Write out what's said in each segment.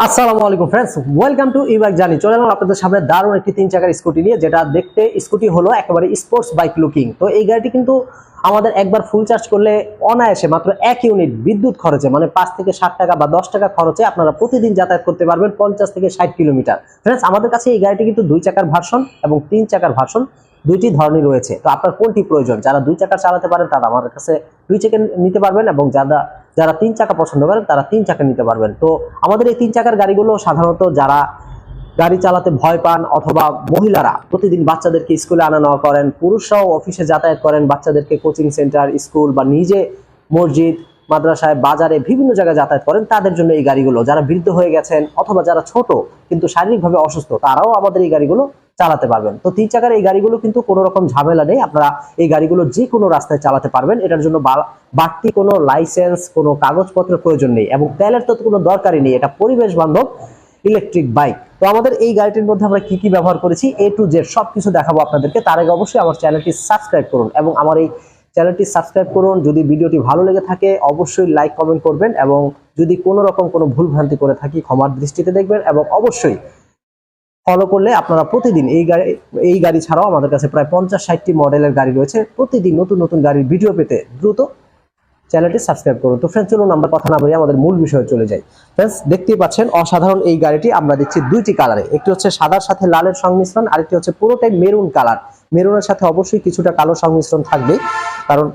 আসসালামু আলাইকুম friends welcome to E bike জানি চলে এলাম আপনাদের সামনে দারুণ একটি তিন চাকার স্কুটি নিয়ে, যেটা দেখতে স্কুটি হলো একেবারে স্পোর্টস বাইক লুকিং তো এই গাড়িটি কিন্তু আমাদের একবার ফুল চার্জ করলে অনায়াসে মাত্র এক ইউনিট বিদ্যুৎ খরচে মানে পাঁচ থেকে ষাট টাকা বা দশ টাকা খরচে আপনারা প্রতিদিন যাতায়াত করতে পারবেন পঞ্চাশ থেকে ষাট কিলোমিটার ফ্রেন্ডস আমাদের কাছে এই গাড়িটি কিন্তু দুই চাকার ভার্সন এবং তিন চাকার ভার্সন দুইটি ধরনের রয়েছে। তো আপনার কোনটি প্রয়োজন? যারা দুই চাকা চালাতে পারেন, তারা আমাদের কাছে দুই চাকা নিতে পারবেন এবং যারা যারা তিন চাকা পছন্দ করেন, তারা তিন চাকা নিতে পারবেন। তো আমাদের এই তিন চাকার গাড়িগুলো সাধারণত যারা গাড়ি চালাতে ভয় পান অথবা মহিলারা প্রতিদিন বাচ্চাদেরকে স্কুলে আনা নেওয়া করেন, পুরুষরাও অফিসে যাতায়াত করেন, বাচ্চাদেরকে কোচিং সেন্টার, স্কুল বা নিজে মসজিদ, মাদ্রাসায়, বাজারে বিভিন্ন জায়গায় যাতায়াত করেন, তাদের জন্য এই গাড়িগুলো। যারা বৃদ্ধ হয়ে গেছেন অথবা যারা ছোট কিন্তু শারীরিকভাবে অসুস্থ, তারাও আমাদের এই গাড়িগুলো চালাতে পারবেন। তো তিন চাকার এই গাড়িগুলো কিন্তু কোনো রকম ঝামেলা নেই। আপনারা এই গাড়িগুলো যে কোনো রাস্তায় চালাতে পারবেন। এটার জন্য বাড়তি কোনো লাইসেন্স কোনো কাগজপত্রের প্রয়োজন নেই এবং তেলের তো কোনো দরকারই নেই। এটা পরিবেশ বান্ধব ইলেকট্রিক বাইক তো আমাদের এই গাড়িটির মধ্যে আমরা কি কি ব্যবহার করেছি এ টু জেড সব কিছু দেখাবো আপনাদেরকে। তার আগে অবশ্যই আমার চ্যানেলটি সাবস্ক্রাইব করুন এবং আমার এই চ্যানেলটি সাবস্ক্রাইব করুন। যদি ভিডিওটি ভালো লেগে থাকে, অবশ্যই লাইক কমেন্ট করবেন এবং যদি কোনো রকম কোনো ভুল ভ্রান্তি করে থাকি, ক্ষমার দৃষ্টিতে দেখবেন এবং অবশ্যই ফলো করলে আপনারা প্রতিদিন এই গাড়ি এই গাড়ি ছাড়াও আমাদের কাছে প্রায় পঞ্চাশ ষাটটি মডেলের গাড়ি রয়েছে। প্রতিদিন নতুন নতুন গাড়ির ভিডিও পেতে দ্রুত চ্যানেলটি সাবস্ক্রাইব করুন। তো ফ্রেন্ডস চলুন আমরা কথা না বলে আমাদের মূল বিষয়ে চলে যাই। ফ্রেন্ডস দেখতেই পাচ্ছেন অসাধারণ এই গাড়িটি আমরা দিচ্ছি দুইটি কালারে একটি হচ্ছে সাদার সাথে লালের সংমিশ্রণ, আরেকটি হচ্ছে পুরোটাই মেরুন কালার মেরুনের সাথে অবশ্যই কিছুটা কালো সংমিশ্রণ থাকবে কারণ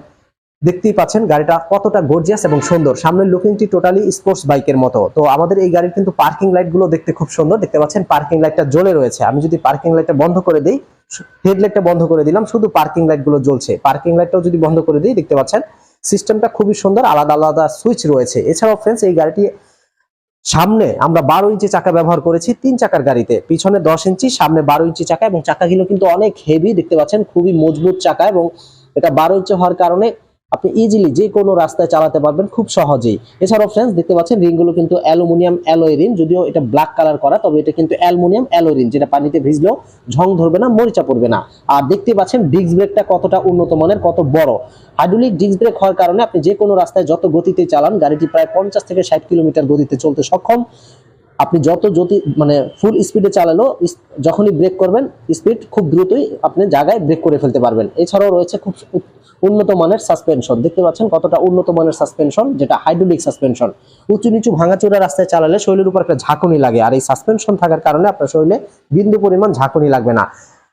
দেখতেই পাচ্ছেন, গাড়িটা কতটা গর্জিয়াস এবং সুন্দর। সামনের লুকিংটি টোটালি স্পোর্টস বাইকের মতো। তো আমাদের এই গাড়ির কিন্তু পার্কিং লাইটগুলো দেখতে খুব সুন্দর। দেখতে পাচ্ছেন পার্কিং লাইটটা জ্বলে রয়েছে। আমি যদি পার্কিং লাইটটা বন্ধ করে দিই হেডলাইটটা বন্ধ করে দিলাম, শুধু পার্কিং লাইটগুলো জ্বলছে। পার্কিং লাইটটাও যদি বন্ধ করে দিই, দেখতে পাচ্ছেন সিস্টেমটা খুবই সুন্দর, আলাদা আলাদা সুইচ রয়েছে। এছাড়াও ফ্রেন্ডস এই গাড়িটি সামনে আমরা বারো ইঞ্চি চাকা ব্যবহার করেছি, তিন চাকার গাড়িতে। পিছনে দশ ইঞ্চি, সামনে বারো ইঞ্চি চাকা এবং চাকাগুলো কিন্তু অনেক হেভি দেখতে পাচ্ছেন, খুবই মজবুত চাকা এবং এটা বারো ইঞ্চি হওয়ার কারণে আপনি ইজিলি যে কোনো রাস্তায় চালাতে পারবেন খুব সহজেই। এছাড়াও ফ্রেন্ডস দেখতে পাচ্ছেন রিংগুলো কিন্তু অ্যালুমিনিয়াম অ্যালয় রিং, যদিও এটা ব্ল্যাক কালার করা, তবে এটা কিন্তু অ্যালুমিনিয়াম অ্যালয় রিং, যেটা পানিতে ভিজলেও ঝং ধরবে না, মরিচা পড়বে না। আর দেখতে পাচ্ছেন ডিস্ক ব্রেকটা কতটা উন্নত মানের, কত বড়। হাইড্রোলিক ডিস্ক ব্রেক হওয়ার কারণে আপনি যে কোনো রাস্তায় যত গতিতে চালান, গাড়িটি প্রায় পঞ্চাশ থেকে ষাট কিলোমিটার গতিতে চলতে সক্ষম। আপনি যত যদি মানে ফুল স্পিডে চালালো যখনই ব্রেক করবেন স্পিড খুব দ্রুতই আপনি জায়গায় ব্রেক করে ফেলতে পারবেন। এছাড়াও রয়েছে খুব উন্নত মানের সাসপেনশন দেখতে পাচ্ছেন কতটা উন্নত মানের সাসপেনশন যেটা হাইড্রোলিক সাসপেনশন উঁচু নিচু ভাঙাচোরা রাস্তায় চালালে শরীরের উপর একটা ঝাঁকুনি লাগে। আর এই সাসপেনশন থাকার কারণে আপনার শরীরে বিন্দু পরিমাণ ঝাঁকুনি লাগবে না।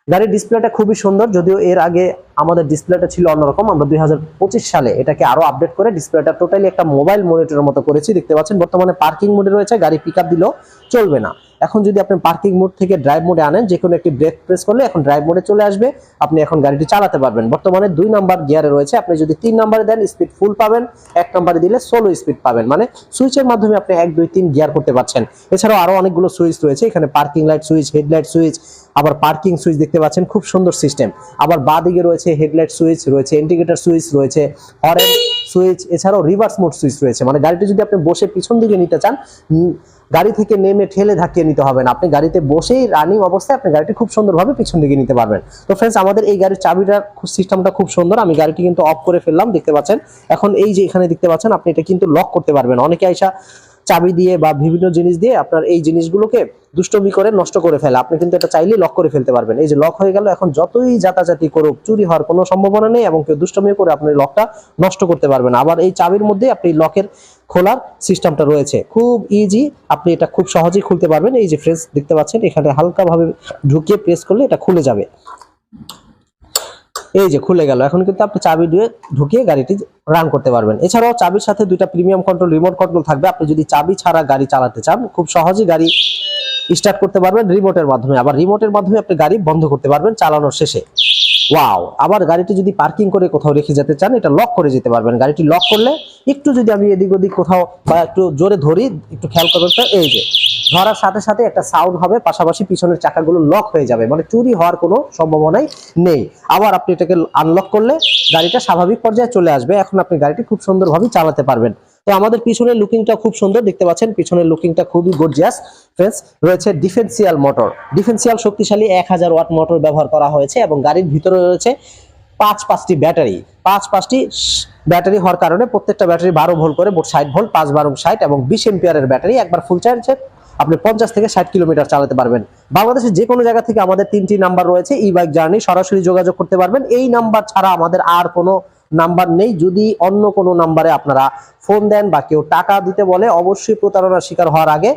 গাড়ির ডিসপ্লেটা খুবই সুন্দর, যদিও এর আগে আমাদের ডিসপ্লেটা ছিল অন্যরকম। আমরা দুই হাজার পঁচিশ সালে এটাকে আরও আপডেট করে ডিসপ্লেটা টোটালি একটা মোবাইল মনিটরের মতো করেছি। দেখতে পাচ্ছেন বর্তমানে পার্কিং মোডে রয়েছে, গাড়ি পিক দিলেও চলবে না। এখন যদি আপনি পার্কিং মোড থেকে ড্রাইভ মোডে আনেন যে কোনো একটি ব্রেক প্রেস করলে এখন ড্রাইভ মোডে চলে আসবে। আপনি এখন গাড়িটি চালাতে পারবেন। বর্তমানে দুই নাম্বার গিয়ারে রয়েছে। আপনি যদি তিন নাম্বারে দেন স্পিড ফুল পাবেন। এক নাম্বারে দিলে ষোলো স্পিড পাবেন। মানে সুইচের মাধ্যমে আপনি এক, দুই, তিন গিয়ার করতে পারছেন। এছাড়াও আরও অনেকগুলো সুইচ রয়েছে। এখানে parking light switch headlight switch আবার পার্কিং সুইচ দেখতে পাচ্ছেন। খুব সুন্দর সিস্টেম আবার বাঁ দিকে রয়েছে হেডলাইট সুইচ রয়েছে ইন্ডিকেটর সুইচ রয়েছে হরেন সুইচ এছাড়াও রিভার্স মোড সুইচ রয়েছে। মানে গাড়িটি যদি আপনি বসে পিছন দিকে নিতে চান গাড়ি থেকে নেমে ঠেলে ধাক্কিয়ে নিতে হবে না। আপনি গাড়িতে বসেই রানিং অবস্থায় আপনি গাড়িটি খুব সুন্দরভাবে পিছন দিকে নিতে পারবেন। তো ফ্রেন্ডস আমাদের এই গাড়ির চাবিটার সিস্টেমটা খুব সুন্দর। আমি গাড়িটি কিন্তু অফ করে ফেললাম, দেখতে পাচ্ছেন। এখন এই যে এখানে দেখতে পাচ্ছেন, আপনি এটা কিন্তু লক করতে পারবেন। অনেকে আইসা চাবি দিয়ে বা বিভিন্ন জিনিস দিয়ে আপনার এই জিনিসগুলোকে দুষ্টমি করে নষ্ট করে ফেলে। আপনি কিন্তু এটা চাইলেই লক করে ফেলতে পারবেন। এই যে লক হয়ে গেল, এখন যতই যাতাযাতি করুক, চুরি হওয়ার কোনো সম্ভাবনা নেই এবং কেউ দুষ্টমি করে আপনি লকটা নষ্ট করতে পারবেন। আবার এই চাবির মধ্যে আপনি লকের খোলার সিস্টেমটা রয়েছে। খুব ইজি আপনি এটা খুব সহজেই খুলতে পারবেন। এই যে ফ্রেন্স দেখতে পাচ্ছেন, এখানে হালকাভাবে ঢুকিয়ে প্রেস করলে এটা খুলে যাবে। এই যে খুলে গেল। এখন কিন্তু আপনি চাবি দিয়ে ঢুকিয়ে গাড়িটি রান করতে পারবেন। এছাড়াও চাবির সাথে দুইটা প্রিমিয়াম কন্ট্রোল রিমোট কন্ট্রোল থাকবে। আপনি যদি চাবি ছাড়া গাড়ি চালাতে চান, খুব সহজেই গাড়ি স্টার্ট করতে পারবেন রিমোটের মাধ্যমে। আবার রিমোটের মাধ্যমে আপনি গাড়ি বন্ধ করতে পারবেন চালানোর শেষে। ওয়াও আবার গাড়িটি যদি পার্কিং করে কোথাও রেখে যেতে চান, এটা লক করে যেতে পারবেন। গাড়িটি লক করলে একটু যদি আমি এদিক ওদিক কোথাও বা একটু জোরে ধরি, একটু খেয়াল করবেন তো, এই যে, ধরার সাথে সাথে একটা সাউন্ড হবে, পাশাপাশি পিছনের চাকাগুলো লক হয়ে যাবে। মানে চুরি হওয়ার কোনো সম্ভাবনাই নেই। আবার আপনি এটাকে আনলক করলে গাড়িটা স্বাভাবিক পর্যায়ে চলে আসবে। এখন আপনি গাড়িটি খুব সুন্দরভাবে চালাতে পারবেন। তো আমাদের পিছনের লুকিংটা খুব সুন্দর, দেখতে পাচ্ছেন? পিছনের লুকিংটা খুবই গর্জিয়াস ফ্রেন্ডস রয়েছে ডিফেন্সিয়াল মোটর ডিফেন্সিয়াল শক্তিশালী এক হাজার ওয়াট মোটর ব্যবহার করা হয়েছে এবং গাড়ির ভিতরে রয়েছে পাঁচ পাঁচটি ব্যাটারি। পাঁচ পাঁচটি ব্যাটারি হওয়ার কারণে প্রত্যেকটা ব্যাটারি বারো ভোল্ট করে, মোট ষাট ভোল্ট, পাঁচ বারো ষাট এবং বিশ এম্পিয়ারের ব্যাটারি। একবার ফুল চার্জে আপনি পঞ্চাশ থেকে ষাট কিলোমিটার চালাতে পারবেন। বাংলাদেশের যে কোনো জায়গা থেকে আমাদের তিনটি নাম্বার রয়েছে ই বাইক জার্নি সরাসরি যোগাযোগ করতে পারবেন। এই নাম্বার ছাড়া আমাদের আর কোনো নাম্বার নেই। যদি অন্য কোনো নাম্বারে আপনারা ফোন দেন বা কেউ টাকা দিতে বলে, অবশ্যই প্রতারণার শিকার হওয়ার আগে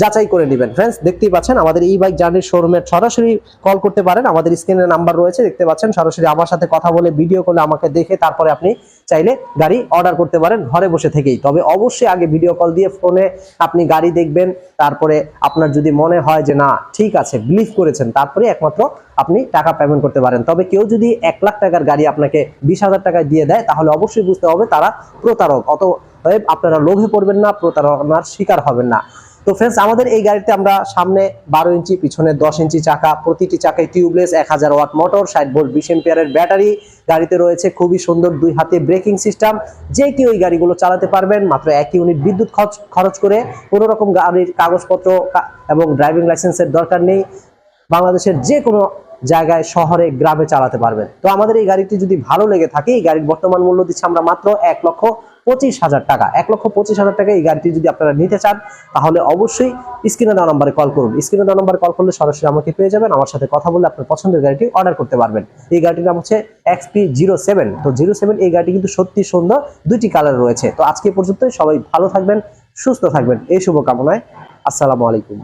যাচাই করে নেবেন। ফ্রেন্ডস দেখতেই পাচ্ছেন আমাদের ই বাইক জার্নির শোরুমে সরাসরি কল করতে পারেন। আমাদের স্ক্রিনে নাম্বার রয়েছে, দেখতে পাচ্ছেন সরাসরি আমার সাথে কথা বলে ভিডিও করলে আমাকে দেখে তারপরে আপনি চাইলে গাড়ি অর্ডার করতে পারেন ঘরে বসে থেকেই। তবে অবশ্যই আগে ভিডিও কল দিয়ে ফোনে আপনি গাড়ি দেখবেন, তারপরে আপনার যদি মনে হয় যে না, ঠিক আছে বিলিভ করেছেন, তারপরে একমাত্র আপনি টাকা পেমেন্ট করতে পারেন। তবে কেউ যদি এক লাখ টাকার গাড়ি আপনাকে বিশ হাজার টাকায় দিয়ে দেয়, তাহলে অবশ্যই বুঝতে হবে তারা প্রতারক। অতএব আপনারা লোভে পড়বেন না, প্রতারণার শিকার হবেন না। তো ফ্রেন্ডস আমাদের এই গাড়িতে আমরা সামনে বারো ইঞ্চি, পিছনে দশ ইঞ্চি চাকা, প্রতিটি চাকায় টিউবলেস এক হাজার ওয়াট মোটর ষাট ভোল্ট বিশ এম্পিয়ারের ব্যাটারি গাড়িতে রয়েছে। খুবই সুন্দর দুই হাতে ব্রেকিং সিস্টেম যে কেউ এই গাড়িগুলো চালাতে পারবেন, মাত্র এক ইউনিট বিদ্যুৎ খরচ খরচ করে কোনো রকম গাড়ির কাগজপত্র এবং ড্রাইভিং লাইসেন্সের দরকার নেই। বাংলাদেশের যে কোনো জায়গায়, শহরে, গ্রামে চালাতে পারবেন। তো আমাদের এই গাড়িটি যদি ভালো লেগে থাকে, এই গাড়ির বর্তমান মূল্য দিচ্ছে আমরা মাত্র এক লক্ষ পঁচিশ হাজার টাকা, এক লক্ষ পঁচিশ হাজার টাকা এই গাড়িটি যদি আপনারা নিতে চান, তাহলে অবশ্যই স্ক্রিনে দেওয়া নম্বরে কল করুন। স্ক্রিনে দেওয়া নম্বরে কল করলে সরাসরি আমাকে পেয়ে যাবেন, আমার সাথে কথা বলে আপনার পছন্দের গাড়িটি অর্ডার করতে পারবেন। এই গাড়িটির নাম হচ্ছে এক্সপি জিরো সেভেন তো জিরো সেভেন এই গাড়িটি কিন্তু সত্যি সুন্দর, দুইটি কালার রয়েছে। তো আজকে পর্যন্ত সবাই ভালো থাকবেন, সুস্থ থাকবেন, এই শুভকামনায়। আসসালামু আলাইকুম।